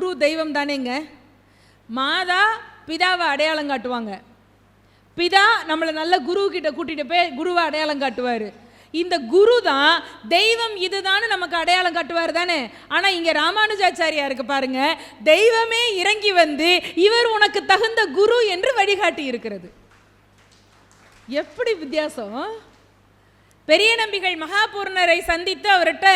குரு தெய்வம் தானேங்க. மாதா பிதாவை அடையாளம் காட்டுவாங்க. பிதா நம்மளை நல்ல குரு கிட்ட கூட்டிட்டு போய் குருவை அடையாளம் காட்டுவார். இந்த குரு தான் தெய்வம் இதுதான் நமக்கு அடையாளம் காட்டுவார் தானே. ஆனால் இங்கே ராமானுஜாச்சாரியாருக்கு பாருங்க தெய்வமே இறங்கி வந்து இவர் உனக்கு தகுந்த குரு என்று வழிகாட்டி இருக்கிறது. எப்படி வித்தியாசம்? பெரிய நம்பிகள் மகாபூர்ணரை சந்தித்து அவர்கிட்ட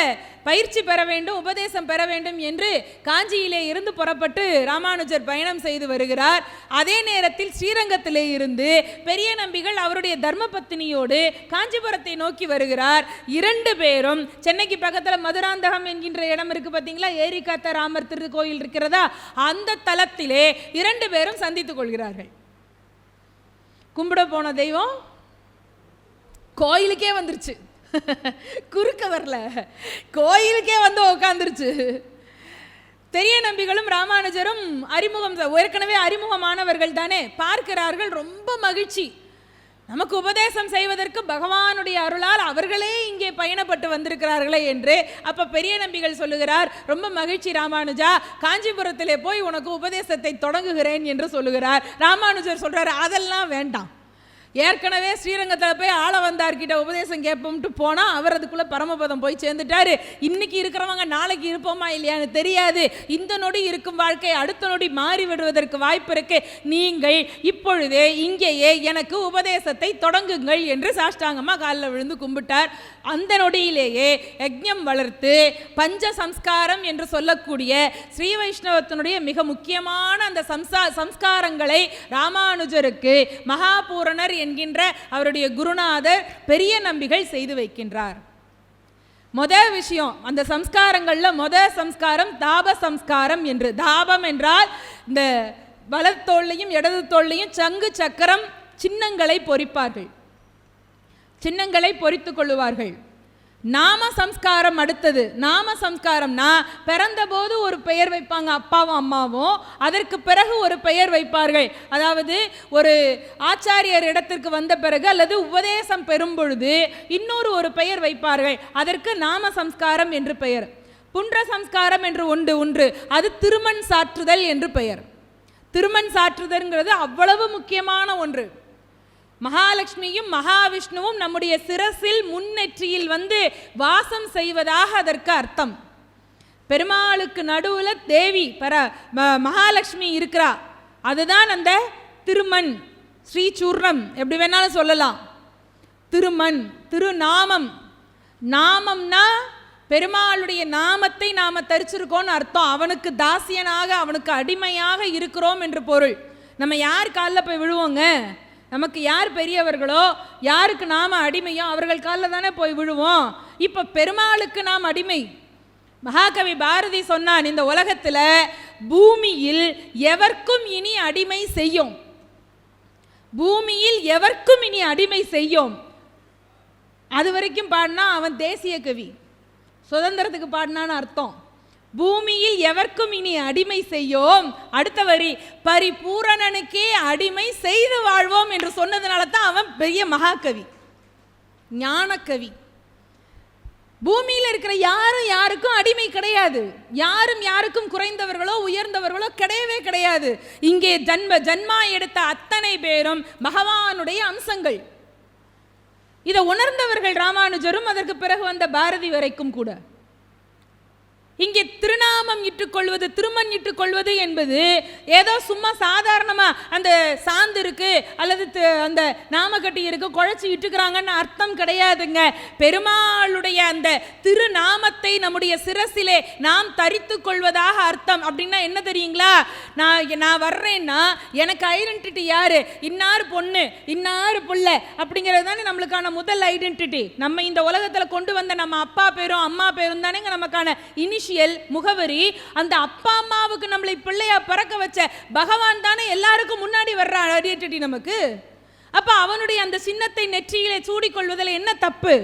பயிற்சி பெற வேண்டும் உபதேசம் பெற வேண்டும் என்று காஞ்சியிலே இருந்து புறப்பட்டு ராமானுஜர் பயணம் செய்து வருகிறார். அதே நேரத்தில் ஸ்ரீரங்கத்திலே இருந்து பெரிய நம்பிகள் அவருடைய தர்மபத்தினியோடு காஞ்சிபுரத்தை நோக்கி வருகிறார். இரண்டு பேரும் சென்னைக்கு பக்கத்தில் மதுராந்தகம் என்கின்ற இடம் இருக்கு பார்த்தீங்களா ஏரிக்காத்த ராமர் திருக்கோயில் இருக்கிறதா? அந்த தலத்திலே இரண்டு பேரும் சந்தித்துக் கொள்கிறார்கள். கும்பிட போன தெய்வம் கோயிலுக்கே வந்துருச்சு. குறுக்க வரல. கோயிலுக்கே வந்து உக்காந்துருச்சு. பெரிய நம்பிகளும் ராமானுஜரும் அறிமுகம் ஏற்கனவே அறிமுகமானவர்கள் தானே? பார்க்கிறார்கள். ரொம்ப மகிழ்ச்சி. நமக்கு உபதேசம் செய்வதற்கு பகவானுடைய அருளால் அவர்களே இங்கே பயணப்பட்டு வந்திருக்கிறார்களே என்று அப்ப பெரிய நம்பிகள் சொல்லுகிறார். ரொம்ப மகிழ்ச்சி ராமானுஜா. காஞ்சிபுரத்திலே போய் உனக்கு உபதேசத்தை தொடங்குகிறேன் என்று சொல்லுகிறார். ராமானுஜர் சொல்கிறார் அதெல்லாம் வேண்டாம். ஏற்கனவே ஸ்ரீரங்கத்தில் போய் ஆள வந்தார்கிட்ட உபதேசம் கேட்போம்ட்டு போனால் அவர் அதுக்குள்ளே பரமபதம் போய் சேர்ந்துட்டாரு. இன்னைக்கு இருக்கிறவங்க நாளைக்கு இருப்போமா இல்லையான்னு தெரியாது. இந்த நொடி இருக்கும் வாழ்க்கை அடுத்த நொடி மாறி விடுவதற்கு வாய்ப்பு இருக்கு. நீங்கள் இப்பொழுதே இங்கேயே எனக்கு உபதேசத்தை தொடங்குங்கள் என்று சாஷ்டாங்கமாக காலில் விழுந்து கும்பிட்டார். அந்த நொடியிலேயே யஜ்ஞம் வளர்த்து பஞ்ச சம்ஸ்காரம் என்று சொல்லக்கூடிய ஸ்ரீ வைஷ்ணவத்தினுடைய மிக முக்கியமான அந்த சம்சா சம்ஸ்காரங்களை ராமானுஜருக்கு மகாபூரணர் என்கின்ற அவருடைய குருநாதர் பெரிய நம்பிகள் செய்து வைக்கின்றார். முத விஷயம் அந்த சம்ஸ்காரங்களில் முத சம்ஸ்காரம் தாப சம்ஸ்காரம் என்று. தாபம் என்றால் இந்த வலத்தோல்லையும் இடது தோல்லையும் சங்கு சக்கரம் சின்னங்களை பொறிப்பார்கள். சின்னங்களை பொறித்து கொள்ளுவார்கள். நாம சம்ஸ்காரம் அடுத்தது. நாம சம்ஸ்காரம்னா பிறந்தபோது ஒரு பெயர் வைப்பாங்க அப்பாவும் அம்மாவும். அதற்கு பிறகு ஒரு பெயர் வைப்பார்கள். அதாவது ஒரு ஆச்சாரியர் இடத்திற்கு வந்த பிறகு அல்லது உபதேசம் பெறும் பொழுது இன்னொரு ஒரு பெயர் வைப்பார்கள். அதற்கு நாம சம்ஸ்காரம் என்று பெயர். புன்ற சம்ஸ்காரம் என்று ஒன்று ஒன்று அது திருமண் சாற்றுதல் என்று பெயர். திருமண் சாற்றுதல்ங்கிறது அவ்வளவு முக்கியமான ஒன்று. மகாலட்சுமியும் மகாவிஷ்ணுவும் நம்முடைய சிரசில் முன்னெற்றியில் வந்து வாசம் செய்வதாக அதற்கு அர்த்தம். பெருமாளுக்கு நடுவில் தேவி பர மகாலட்சுமி இருக்கிறா. அதுதான் அந்த திருமண் ஸ்ரீசூர்ணம் எப்படி வேணாலும் சொல்லலாம். திருமண் திருநாமம். நாமம்னா பெருமாளுடைய நாமத்தை நாம் தரிச்சிருக்கோம்னு அர்த்தம். அவனுக்கு தாசியனாக அவனுக்கு அடிமையாக இருக்கிறோம் என்று பொருள். நம்ம யார் காலில் போய் விழுவோங்க? நமக்கு யார் பெரியவர்களோ யாருக்கு நாம் அடிமையோ அவர்கள் காலில் தானே போய் விழுவோம். இப்போ பெருமாளுக்கு நாம் அடிமை. மகாகவி பாரதி சொன்னான் இந்த உலகத்தில் பூமியில் எவர்க்கும் இனி அடிமை செய்யும். பூமியில் எவர்க்கும் இனி அடிமை செய்யும். அது வரைக்கும் பாடினா அவன் தேசிய கவி. சுதந்திரத்துக்கு பாடினான்னு அர்த்தம். பூமியில் எவர்க்கும் இனி அடிமை செய்யோம். அடுத்த வரி பரிபூரணனுக்கே அடிமை செய்து வாழ்வோம் என்று சொன்னதுனால தான் அவன் பெரிய மகாகவி ஞானக்கவி. பூமியில் இருக்கிற யாரும் யாருக்கும் அடிமை கிடையாது. யாரும் யாருக்கும் குறைந்தவர்களோ உயர்ந்தவர்களோ கிடையவே கிடையாது. இங்கே ஜன்ம ஜன்மா எடுத்த அத்தனை பேரும் பகவானுடைய அம்சங்கள். இதை உணர்ந்தவர்கள் ராமானுஜரும் அதற்கு பிறகு வந்த பாரதி வரைக்கும் கூட. இங்கே திருநாமம் இட்டுக்கொள்வது திருமண் இட்டுக்கொள்வது என்பது ஏதோ சும்மா சாதாரணமாக அந்த சாந்து இருக்கு அல்லது அந்த நாமக்கட்டி இருக்கு குழைச்சி இட்டுக்கிறாங்கன்னு அர்த்தம் கிடையாதுங்க. பெருமாளுடைய அந்த திருநாமத்தை நம்முடைய சிரசிலே நாம் தரித்து கொள்வதாக அர்த்தம். அப்படின்னா என்ன தெரியுங்களா? நான் நான் வர்றேன்னா எனக்கு ஐடென்டிட்டி யாரு? இன்னார் பொண்ணு இன்னார் புள்ள அப்படிங்கிறது தானே நம்மளுக்கான முதல் ஐடென்டிட்டி. நம்ம இந்த உலகத்தில் கொண்டு வந்த நம்ம அப்பா பேரும் அம்மா பேரும் தானேங்க நமக்கான இனிஷியல் முகவரி அந்த அப்பா அம்மாவுக்கு நம்மளை பிள்ளையா பிறக்க வச்ச பகவான் தானே எல்லாருக்கும் முன்னாடி வர்ற நமக்கு? அப்போ அவனுடைய அந்த சின்னத்தை நெற்றியிலே சூடிக்கொள்வதில் என்ன தப்பு?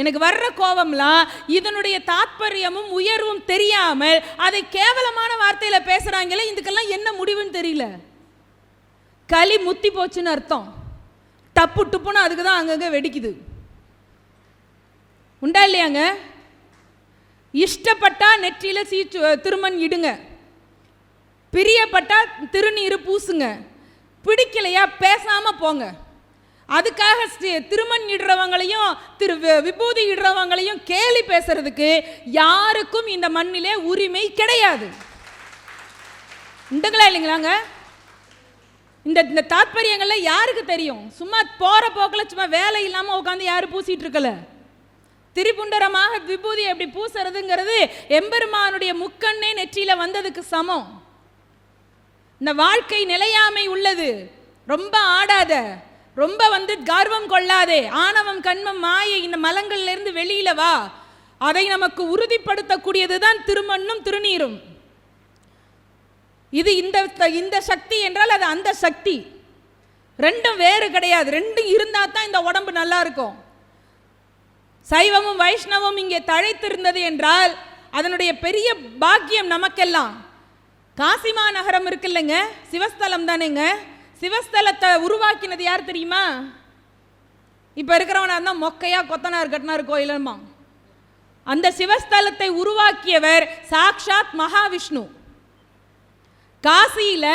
எனக்கு வர்ற கோபம்லாம் இதனுடைய தாத்பரியமும் உயர்வும் தெரியாமல் அதை கேவலமான வார்த்தையில் பேசுகிறாங்களே இதுக்கெல்லாம் என்ன முடிவுன்னு தெரியல. களி முத்தி போச்சுன்னு அர்த்தம். டப்பு டுப்புன்னு அதுக்கு தான் அங்கங்கே வெடிக்குது. உண்டா இல்லையாங்க? இஷ்டப்பட்டா நெற்றியில் சீச்சு திருமண் இடுங்க. பிரியப்பட்டா திருநீர் பூசுங்க. பிடிக்கலையா பேசாமல் போங்க. அதுக்காக ஸ்ரீ- திருமண் இடுறவங்களையும் திரு வி- விபூதி இடுறவங்களையும் கேலி பேசுறதுக்கு யாருக்கும் இந்த மண்ணிலே உரிமை கிடையாது. உண்டுங்களா இல்லைங்களாங்க? இந்த இந்த தாத்பரியங்கள்ல யாருக்கு தெரியும்? சும்மா போகிற போக்கில் சும்மா வேலை இல்லாமல் உட்காந்து யாரும் பூசிகிட்டு இருக்கல. திரிபுண்டரமாக விபூதி எப்படி பூசுறதுங்கிறது எம்பெருமானுடைய முக்கண்ணே நெற்றியில வந்ததுக்கு சமம். இந்த வாழ்க்கை நிலையாமை உள்ளது. ரொம்ப ஆடாத ரொம்ப வந்து கர்வம் கொள்ளாதே ஆணவம் கண்மம் மாயை இந்த மலங்கள்ல இருந்து வெளியில வா. அதை நமக்கு உறுதிப்படுத்தக்கூடியது தான் திருமண்ணும் திருநீரும். இது இந்த இந்த சக்தி என்றால் அது அந்த சக்தி. ரெண்டும் வேறு கிடையாது. ரெண்டும் இருந்தால் தான் இந்த உடம்பு நல்லா இருக்கும். சைவமும் வைஷ்ணவம் இங்கே தழைத்திருந்தது என்றால் அதனுடைய பெரிய பாக்கியம் நமக்கெல்லாம். காசிமா நகரம் இருக்குல்லங்க சிவஸ்தலம் தானேங்க. சிவஸ்தலத்தை உருவாக்கினது யார் தெரியுமா? இப்போ இருக்கிறவனா இருந்தால் மொக்கையா கொத்தனார் கட்டினார் கோயிலுமா? அந்த சிவஸ்தலத்தை உருவாக்கியவர் சாக்ஷாத் மகாவிஷ்ணு. காசியில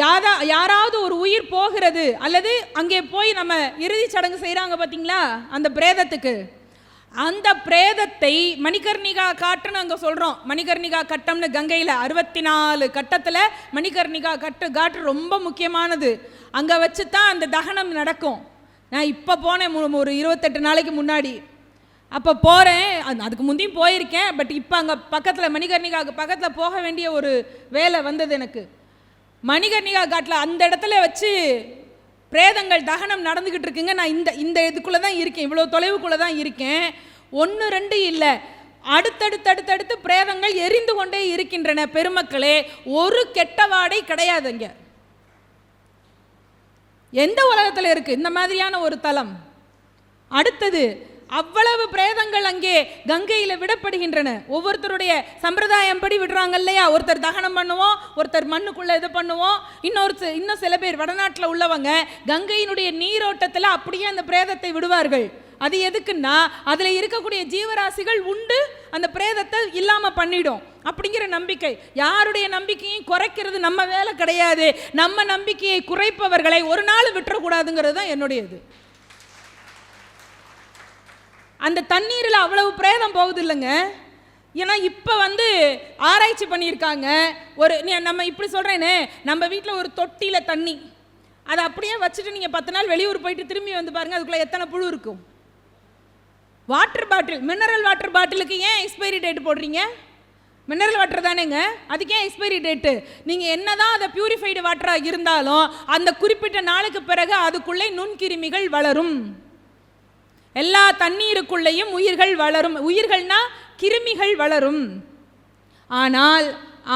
யாரா யாராவது ஒரு உயிர் போகிறது அல்லது அங்கே போய் நம்ம இறுதிச் சடங்கு செய்கிறாங்க பார்த்தீங்களா? அந்த பிரேதத்துக்கு. அந்த பிரேதத்தை மணிகர்ணிகா காட்டுன்னு அங்கே சொல்கிறோம். மணிகர்ணிகா கட்டம்னு கங்கையில் அறுபத்தி நாலு கட்டத்தில் மணிகர்ணிகா கட்டு காட்டு ரொம்ப முக்கியமானது. அங்கே வச்சு தான் அந்த தகனம் நடக்கும். நான் இப்போ போனேன் ஒரு இருபத்தெட்டு நாளைக்கு முன்னாடி. அப்போ போகிறேன். அதுக்கு முந்தையும் போயிருக்கேன். பட் இப்போ அங்கே பக்கத்தில் மணிகர்ணிகாவுக்கு பக்கத்தில் போக வேண்டிய ஒரு வேலை வந்தது எனக்கு. மணிகர்ணிகா காட்டில் அந்த இடத்துல வச்சு பிரேதங்கள் தகனம் நடந்துக்கிட்டு இருக்குங்க. நான் இந்த இந்த இதுக்குள்ளே தான் இருக்கேன். இவ்வளோ தொலைவுக்குள்ளே தான் இருக்கேன். ஒன்று ரெண்டு இல்லை. அடுத்தடுத்து அடுத்தடுத்து பிரேதங்கள் எரிந்து கொண்டே இருக்கின்றன பெருமக்களே. ஒரு கெட்ட வாடை கிடையாது எந்த உலகத்தில் இருக்கு? இந்த மாதிரியான ஒரு தலம் அடுத்தது அவ்வளவு பிரேதங்கள் அங்கே கங்கையில் விடப்படுகின்றன. ஒவ்வொருத்தருடைய சம்பிரதாயம் படி விடுறாங்க இல்லையா? ஒருத்தர் தகனம் பண்ணுவோம் ஒருத்தர் மண்ணுக்குள்ள இது பண்ணுவோம். இன்னொரு இன்னும் சில பேர் வடநாட்டில் உள்ளவங்க கங்கையினுடைய நீரோட்டத்தில் அப்படியே அந்த பிரேதத்தை விடுவார்கள். அது எதுக்குன்னா அதில் இருக்கக்கூடிய ஜீவராசிகள் உண்டு அந்த பிரேதத்தை இல்லாமல் பண்ணிடும் அப்படிங்கிற நம்பிக்கை. யாருடைய நம்பிக்கையும் குறைக்கிறது நம்ம வேலை கிடையாது. நம்ம நம்பிக்கையை குறைப்பவர்களை ஒரு நாள் விட்டுறக்கூடாதுங்கிறது தான் என்னுடையது. அந்த தண்ணீரில் அவ்வளவு பிரேதம் போகுது இல்லைங்க ஏன்னா இப்போ வந்து ஆராய்ச்சி பண்ணியிருக்காங்க. ஒரு நம்ம இப்படி சொல்கிறேனே நம்ம வீட்டில் ஒரு தொட்டியில் தண்ணி. அதை அப்படியே வச்சுட்டு நீங்கள் பத்து நாள் வெளியூர் போயிட்டு திரும்பி வந்து பாருங்கள் அதுக்குள்ளே எத்தனை புழு இருக்கும்? வாட்டர் பாட்டில் மினரல் வாட்டர் பாட்டிலுக்கு ஏன் எக்ஸ்பைரி டேட் போடுறீங்க? மினரல் வாட்டர் தானேங்க. அதுக்கு ஏன் எக்ஸ்பைரி டேட்டு? நீங்கள் என்னதான் அதை பியூரிஃபைடு வாட்டராக இருந்தாலும் அந்த குறிப்பிட்ட நாளுக்கு பிறகு அதுக்குள்ளே நுண்கிருமிகள் வளரும். எல்லா தண்ணீருக்குள்ளேயும் உயிர்கள் வளரும். உயிர்கள்னா கிருமிகள் வளரும். ஆனால்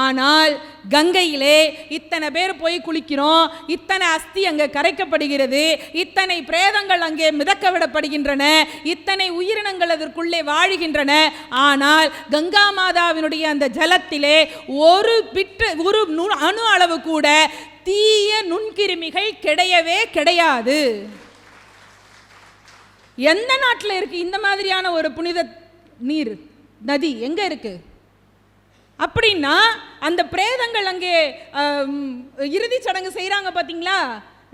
ஆனால் கங்கையிலே இத்தனை பேர் போய் குளிக்கிறோம். இத்தனை அஸ்தி அங்கே கரைக்கப்படுகிறது. இத்தனை பிரேதங்கள் அங்கே மிதக்க விடப்படுகின்றன இத்தனை உயிரினங்கள் அதற்குள்ளே வாழுகின்றன. ஆனால் கங்கா மாதாவினுடைய அந்த ஜலத்திலே ஒரு பிட்டு ஒரு அணு அளவு கூட தீய நுண்கிருமிகள் கிடையவே கிடையாது. எந்த நாட்டில் இருக்குது இந்த மாதிரியான ஒரு புனித நீர் நதி எங்கே இருக்குது அப்படின்னா அந்த பிரேதங்கள் அங்கே இறுதி சடங்கு செய்கிறாங்க பார்த்தீங்களா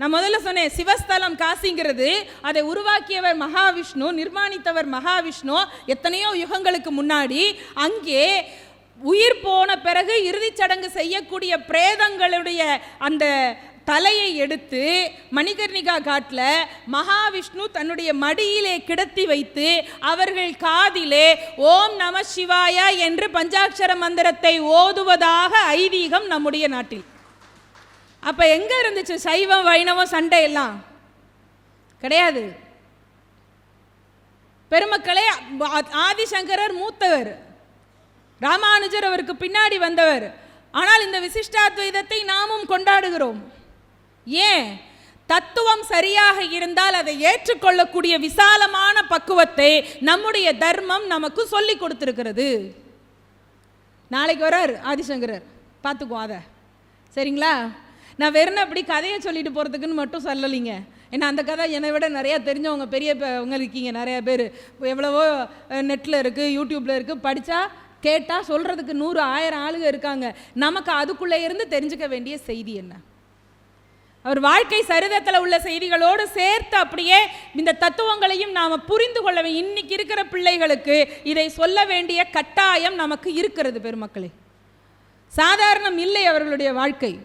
நான் முதல்ல சொன்னேன் சிவஸ்தலம் காசிங்கிறது அதை உருவாக்கியவர் மகாவிஷ்ணு நிர்மாணித்தவர் மகாவிஷ்ணு எத்தனையோ யுகங்களுக்கு முன்னாடி அங்கே உயிர் போன பிறகு இறுதிச் சடங்கு செய்யக்கூடிய பிரேதங்களுடைய அந்த தலையை எடுத்து மணிகர்ணிகா காட்டில் மகாவிஷ்ணு தன்னுடைய மடியிலே கிடத்தி வைத்து அவர்கள் காதிலே ஓம் நம சிவாய என்று பஞ்சாட்சர மந்திரத்தை ஓதுவதாக ஐதீகம் நம்முடைய நாட்டில். அப்போ எங்கே இருந்துச்சு சைவம் வைணவம் சண்டை எல்லாம்? கிடையாது. பெருமக்களே ஆ- ஆதிசங்கரர் மூத்தவர். ராமானுஜர் அவருக்கு பின்னாடி வந்தவர். ஆனால் இந்த விசிஷ்டாத்வைதத்தை நாமும் கொண்டாடுகிறோம். ஏன்? தத்துவம் சரியாக இருந்தால் அதை ஏற்றுக்கொள்ளக்கூடிய விசாலமான பக்குவத்தை நம்முடைய தர்மம் நமக்கு சொல்லி கொடுத்துருக்கிறது. நாளைக்கு வரார் ஆதிசங்கரர். பார்த்துக்குவோம் அதை. சரிங்களா? நான் வெறும் அப்படி கதையை சொல்லிட்டு போகிறதுக்குன்னு மட்டும் சொல்லலைங்க. ஏன்னா அந்த கதை என்னை விட நிறையா தெரிஞ்சவங்க பெரிய ப- இருக்கீங்க நிறையா பேர். எவ்வளவோ நெட்டில் இருக்குது யூடியூப்பில் இருக்குது படித்தா கேட்டால் சொல்கிறதுக்கு நூறு ஆயிரம் ஆளுங்க இருக்காங்க. நமக்கு அதுக்குள்ளே இருந்து தெரிஞ்சுக்க வேண்டிய செய்தி என்ன? அவர் வாழ்க்கை சரிதத்தில் உள்ள செய்திகளோடு சேர்த்து அப்படியே இந்த தத்துவங்களையும் நாம் புரிந்து கொள்ள இன்னைக்கு இருக்கிற பிள்ளைகளுக்கு இதை சொல்ல வேண்டிய கட்டாயம் நமக்கு இருக்கிறது பெருமக்களே. சாதாரணம் இல்லை அவர்களுடைய வாழ்க்கை.